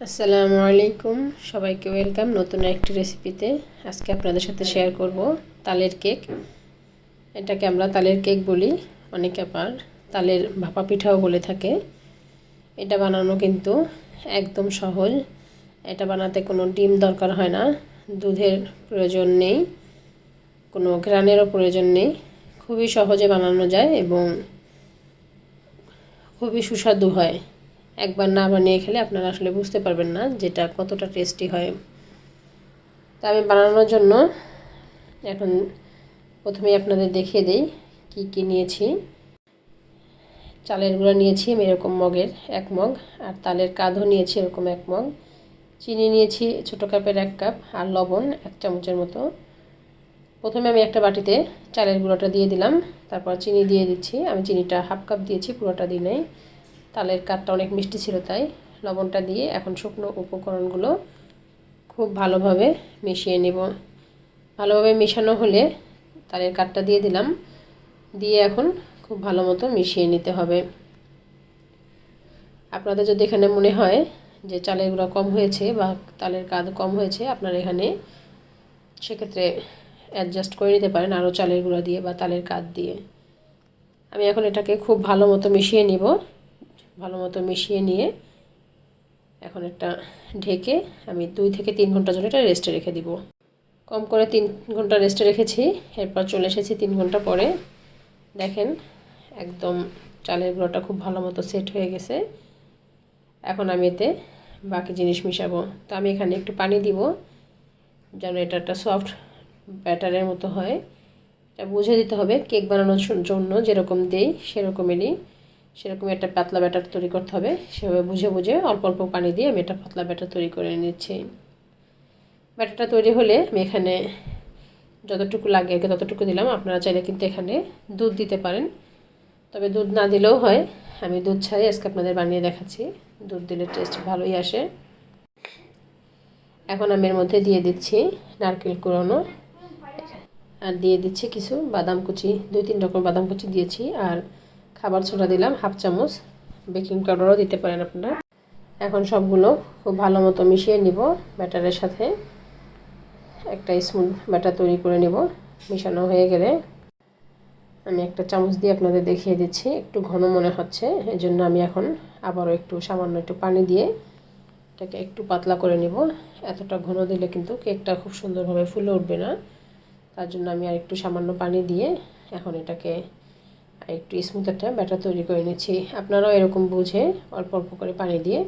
আসসালামু আলাইকুম। সবাইকে ওয়েলকাম নতুন একটি রেসিপিতে। আজকে আপনাদের সাথে শেয়ার করব তালের কেক। এটাকে আমরা তালের কেক বলি, অনেকে আবার তালের ভাপা পিঠাও বলে থাকে। এটা বানানো কিন্তু একদম সহজ। এটা বানাতে কোনো ডিম দরকার হয় না। দুধের প্রয়োজন নেই, কোনো গ্রানেরও প্রয়োজন নেই। খুবই সহজে বানানো যায় এবং খুবই সুস্বাদু হয়। একবার না বানিয়ে খেলে আপনারা আসলে বুঝতে পারবেন না যেটা কতটা টেস্টি হয়। তা আমি বানানোর জন্য এখন প্রথমেই আপনাদের দেখিয়ে দিই কি কি নিয়েছি। চালের গুঁড়া নিয়েছি আমি এরকম মগের এক মগ, আর তালের কাঁধও নিয়েছি এরকম এক মগ। চিনি নিয়েছি ছোটো কাপের এক কাপ, আর লবণ এক চামচের মতো। প্রথমে আমি একটা বাটিতে চালের গুঁড়োটা দিয়ে দিলাম, তারপর চিনি দিয়ে দিচ্ছি। আমি চিনিটা হাফ কাপ দিয়েছি, পুরোটা দিই নাই। তালের কাঠটা অনেক মিষ্টি ছিল তাই লবণটা দিয়ে এখন শুকনো উপকরণগুলো খুব ভালোভাবে মিশিয়ে নেব। ভালোভাবে মেশানো হলে তালের কাঠটা দিয়ে দিলাম। দিয়ে এখন খুব ভালো মতো মিশিয়ে নিতে হবে। আপনাদের যদি এখানে মনে হয় যে চালের গুঁড়া কম হয়েছে বা তালের কাদ কম হয়েছে, আপনারা এখানে সেক্ষেত্রে অ্যাডজাস্ট করে নিতে পারেন আরও চালের গুঁড়া দিয়ে বা তালের কাদ দিয়ে। আমি এখন এটাকে খুব ভালো মতো মিশিয়ে নিব। ভালো মতো মিশিয়ে নিয়ে এখন একটা ঢেকে আমি দুই থেকে তিন ঘণ্টার জন্য এটা রেস্টে রেখে দিব। কম করে তিন ঘণ্টা রেস্টে রেখেছি, এরপর চলে এসেছি তিন ঘণ্টা পরে। দেখেন একদম চালের গুঁড়োটা খুব ভালো মতো সেট হয়ে গেছে। এখন আমি এতে বাকি জিনিস মিশাবো। তো আমি এখানে একটু পানি দিব, যেন এটা একটা সফট ব্যাটারের মতো হয়। এটা বুঝে দিতে হবে কেক বানানোর জন্য যেরকম দেই সেরকমেরই। সেরকম একটা পাতলা ব্যাটার তৈরি করতে হবে। সেভাবে বুঝে বুঝে অল্প অল্প পানি দিয়ে আমি একটা পাতলা ব্যাটার তৈরি করে নিচ্ছি। ব্যাটারটা তৈরি হলে আমি এখানে যতটুকু লাগে আগে ততটুকু দিলাম। আপনারা চাইলে কিন্তু এখানে দুধ দিতে পারেন। তবে দুধ না দিলেও হয়। আমি দুধ ছাড়াই আজকে আপনাদের বানিয়ে দেখাচ্ছি। দুধ দিলে টেস্ট ভালোই আসে। এখন আমি এর মধ্যে দিয়ে দিচ্ছি নারকেল কুড়ানো। আর দিয়ে দিচ্ছি কিছু বাদাম কুচি। দুই তিন রকম বাদাম কুচি দিয়েছি। আর খাবার ছোটা দিলাম, হাফ চামচ। বেকিং পাউডারও দিতে পারেন আপনারা। এখন সবগুলো খুব ভালো মতো মিশিয়ে নিব ব্যাটারের সাথে। একটা স্মুথ ব্যাটার তৈরি করে নিব, মিশানো হয়ে গেলে। আমি একটা চামচ দিয়ে আপনাদের দেখিয়ে দিচ্ছি, একটু ঘন মনে হচ্ছে এই জন্য আমি এখন আবারও একটু সামান্য একটু পানি দিয়ে এটাকে একটু পাতলা করে নিব। এতটা ঘন দিলে কিন্তু কেকটা খুব সুন্দরভাবে ফুলে উঠবে না। তার জন্য আমি আর একটু সামান্য পানি দিয়ে এখন এটাকে আর একটু স্মুথ একটা ব্যাটার তৈরি করে নিচ্ছি। আপনারাও এরকম বুঝে অল্প অল্প করে পানি দিয়ে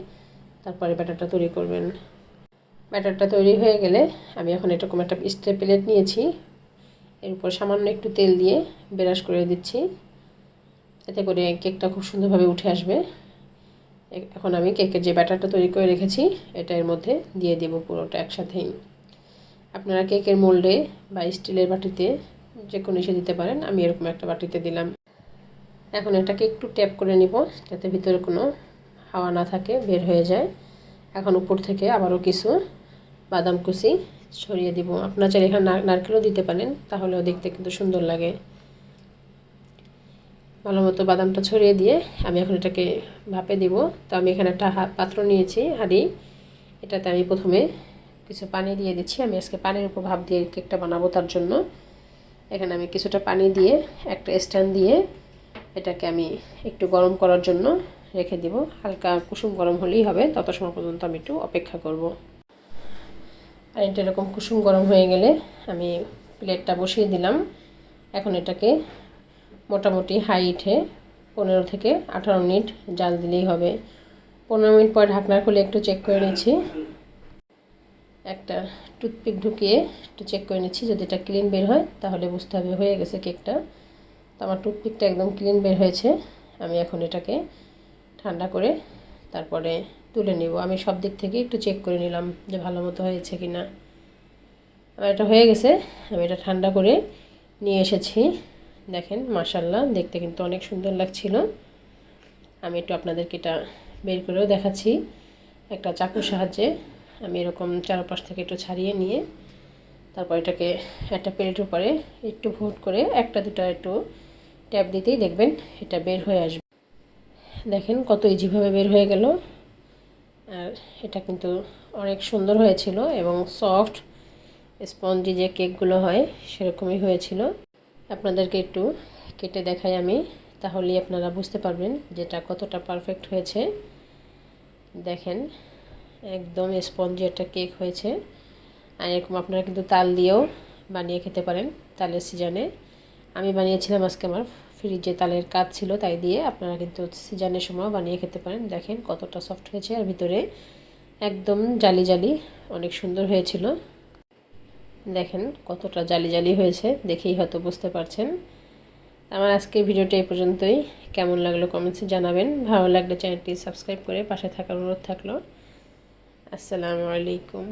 তারপরে ব্যাটারটা তৈরি করবেন। ব্যাটারটা তৈরি হয়ে গেলে আমি এখন এরকম একটা স্টে প্লেট নিয়েছি। এর উপর সামান্য একটু তেল দিয়ে ব্রাশ করে দিচ্ছি। এতে করে কেকটা খুব সুন্দরভাবে উঠে আসবে। এখন আমি কেকের যে ব্যাটারটা তৈরি করে রেখেছি, এটা এর মধ্যে দিয়ে দেব পুরোটা একসাথেই। আপনারা কেকের মোল্ডে বা স্টিলের বাটিতে যে কোনো এসে দিতে পারেন। আমি এরকম একটা বাটিতে দিলাম। এখন এটাকে একটু ট্যাপ করে নিব, যাতে ভিতরে কোনো হাওয়া না থাকে, বের হয়ে যায়। এখন উপর থেকে আবারও কিছু বাদাম কুচি ছড়িয়ে দিব। আপনার চাইলে এখানে নারকেলও দিতে পারেন, তাহলেও দেখতে কিন্তু সুন্দর লাগে। ভালো মতো বাদামটা ছড়িয়ে দিয়ে আমি এখন এটাকে ভাপে দিব। তো আমি এখানে একটা পাত্র নিয়েছি, হাঁড়ি। এটাতে আমি প্রথমে কিছু পানি দিয়ে দিচ্ছি। আমি আজকে পানির উপর ভাপ দিয়ে কেকটা বানাবো তার জন্য। এখানে আমি কিছুটা পানি দিয়ে একটা স্ট্যান্ড দিয়ে এটাকে আমি একটু গরম করার জন্য রেখে দিব। হালকা কুসুম গরম হলেই হবে, তত সময় পর্যন্ত আমি একটু অপেক্ষা করব। আর এটা এরকম কুসুম গরম হয়ে গেলে আমি প্লেটটা বসিয়ে দিলাম। এখন এটাকে মোটামুটি হাই হাইটে পনেরো থেকে আঠারো মিনিট জাল দিলেই হবে। পনেরো মিনিট পর ঢাকনা খুলে একটু চেক করে নিচ্ছি। একটা টুথপিক ঢুকিয়ে একটু চেক করে নিচ্ছি যদি এটা ক্লিন বের হয়, তাহলে বুঝতে হবে হয়ে গেছে কেকটা তো আমার টুথপিকটা একদম ক্লিন বের হয়েছে। আমি এখন এটাকে ঠান্ডা করে তারপরে তুলে নিব। আমি সব দিক থেকে একটু চেক করে নিলাম যে ভালো মতো হয়েছে কি না আমার এটা হয়ে গেছে। আমি এটা ঠান্ডা করে নিয়ে এসেছি। দেখেন মাসাল্লাহ দেখতে কিন্তু অনেক সুন্দর লাগছিল। আমি একটু আপনাদেরকে এটা বের করেও দেখাচ্ছি। একটা চাকুর সাহায্যে আমি এরকম চারপাশ থেকে একটু ছাড়িয়ে নিয়ে তারপর এটাকে একটা প্লেটের উপরে একটু ভোট করে একটা দুটো একটু ট্যাপ দিতেই দেখবেন এটা বের হয়ে আসবে। দেখেন কত ইজিভাবে বের হয়ে গেল। আর এটা কিন্তু অনেক সুন্দর হয়েছিল এবং সফট স্পঞ্জি যে কেকগুলো হয় সেরকমই হয়েছিল। আপনাদেরকে একটু কেটে দেখাই আমি, তাহলেই আপনারা বুঝতে পারবেন যেটা কতটা পারফেক্ট হয়েছে। দেখেন একদম স্পঞ্জি একটা কেক হয়েছে। আর এরকম আপনারা কিন্তু তাল দিয়েও বানিয়ে খেতে পারেন তালের সিজনে আমি বানিয়েছিলাম আজকে আমার ফ্রিজে তালের কাজ ছিল, তাই দিয়ে আপনারা কিন্তু সিজনের সময় বানিয়ে খেতে পারেন। দেখেন কতটা সফট হয়েছে আর ভিতরে একদম জালি জালি অনেক সুন্দর হয়েছিল। দেখেন কতটা জালি জালি হয়েছে, দেখেই হয়তো বুঝতে পারছেন। আমার আজকের ভিডিওটা এই পর্যন্তই। কেমন লাগল কমেন্টসে জানাবেন। ভালো লাগলে চ্যানেলটি সাবস্ক্রাইব করে পাশে থাকার অনুরোধ থাকল। আসসালামু আলাইকুম।